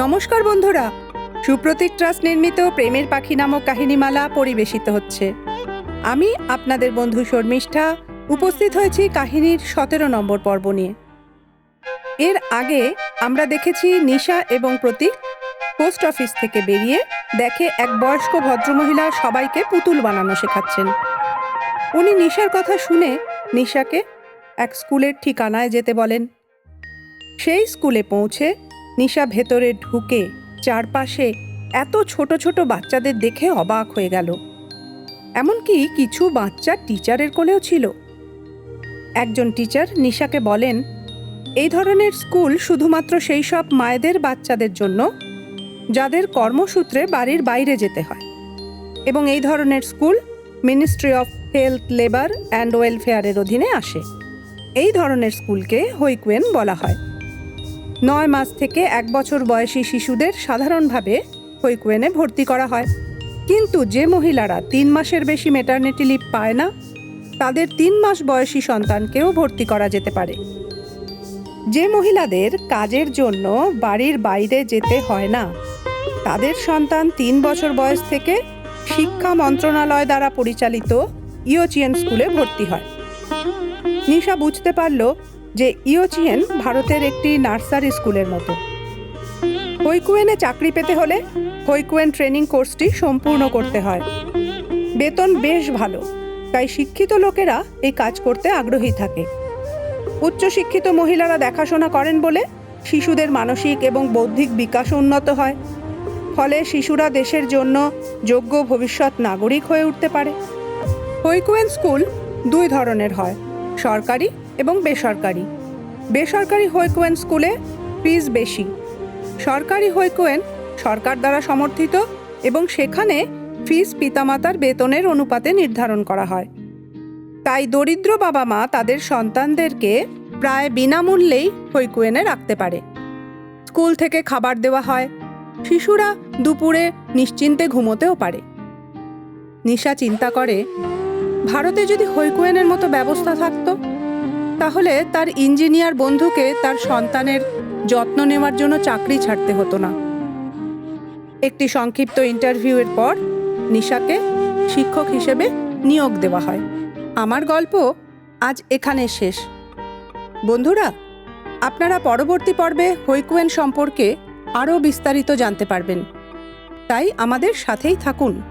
নমস্কার বন্ধুরা, সুপ্রতীক ট্রাস্ট নির্মিত প্রেমের পাখি নামক কাহিনীমালা পরিবেশিত হচ্ছে। আমি আপনাদের বন্ধু শর্মিষ্ঠা, উপস্থিত হয়েছি কাহিনীর সতেরো নম্বর পর্ব নিয়ে। এর আগে আমরা দেখেছি নিশা এবং প্রতীক পোস্ট অফিস থেকে বেরিয়ে দেখে এক বয়স্ক ভদ্রমহিলা সবাইকে পুতুল বানানো শেখাচ্ছেন। উনি নিশার কথা শুনে নিশাকে এক স্কুলের ঠিকানায় যেতে বলেন। সেই স্কুলে পৌঁছে নিশা ভেতরে ঢুকে চারপাশে এত ছোট ছোট বাচ্চাদের দেখে অবাক হয়ে গেল। এমনকি কিছু বাচ্চা টিচারের কোলেও ছিল। একজন টিচার নিশাকে বলেন, এই ধরনের স্কুল শুধুমাত্র সেই সব মায়েদের বাচ্চাদের জন্য, যাদের কর্মসূত্রে বাড়ির বাইরে যেতে হয়। এবং এই ধরনের school ministry of health labour and ওয়েলফেয়ারের অধীনে আসে। এই ধরনের স্কুলকে হৈকুয়েন বলা হয়। নয় মাস থেকে এক বছর বয়সী শিশুদের সাধারণভাবে হৈকুয়েনে ভর্তি করা হয়। কিন্তু যে মহিলারা তিন মাসের বেশি মেটার্নিটি লিভ পায় না, তাদের তিন মাস বয়সী সন্তানকেও ভর্তি করা যেতে পারে। যে মহিলাদের কাজের জন্য বাড়ির বাইরে যেতে হয় না, তাদের সন্তান তিন বছর বয়স থেকে শিক্ষা মন্ত্রণালয় দ্বারা পরিচালিত ইয়োচিয়ান স্কুলে ভর্তি হয়। নিশা বুঝতে পারল যে ইয়োচিয়েন ভারতের একটি নার্সারি স্কুলের মতো। হৈকুয়েনে চাকরি পেতে হলে হৈকুয়েন ট্রেনিং কোর্সটি সম্পূর্ণ করতে হয়। বেতন বেশ ভালো, তাই শিক্ষিত লোকেরা এই কাজ করতে আগ্রহী থাকে। উচ্চশিক্ষিত মহিলারা দেখাশোনা করেন বলে শিশুদের মানসিক এবং বৌদ্ধিক বিকাশ উন্নত হয়। ফলে শিশুরা দেশের জন্য যোগ্য ভবিষ্যৎ নাগরিক হয়ে উঠতে পারে। হৈকুয়েন স্কুল দুই ধরনের হয়, সরকারি এবং বেসরকারি। বেসরকারি হৈকুয়েন স্কুলে ফিজ বেশি। সরকারি হৈকুয়েন সরকার দ্বারা সমর্থিত এবং সেখানে ফিস পিতামাতার বেতনের অনুপাতে নির্ধারণ করা হয়। তাই দরিদ্র বাবা মা তাদের সন্তানদেরকে প্রায় বিনামূল্যেই হৈকুয়েনে রাখতে পারে। স্কুল থেকে খাবার দেওয়া হয়। শিশুরা দুপুরে নিশ্চিন্তে ঘুমোতেও পারে। নিশা চিন্তা করে, ভারতে যদি হৈকুয়েনের মতো ব্যবস্থা থাকতো তাহলে তার ইঞ্জিনিয়ার বন্ধুকে তার সন্তানের যত্ন নেওয়ার জন্য চাকরি ছাড়তে হতো না। একটি সংক্ষিপ্ত ইন্টারভিউয়ের পর নিশাকে শিক্ষক হিসেবে নিয়োগ দেওয়া হয়। আমার গল্প আজ এখানে শেষ। বন্ধুরা, আপনারা পরবর্তী পর্বে হৈকুয়েন সম্পর্কে আরও বিস্তারিত জানতে পারবেন। তাই আমাদের সাথেই থাকুন।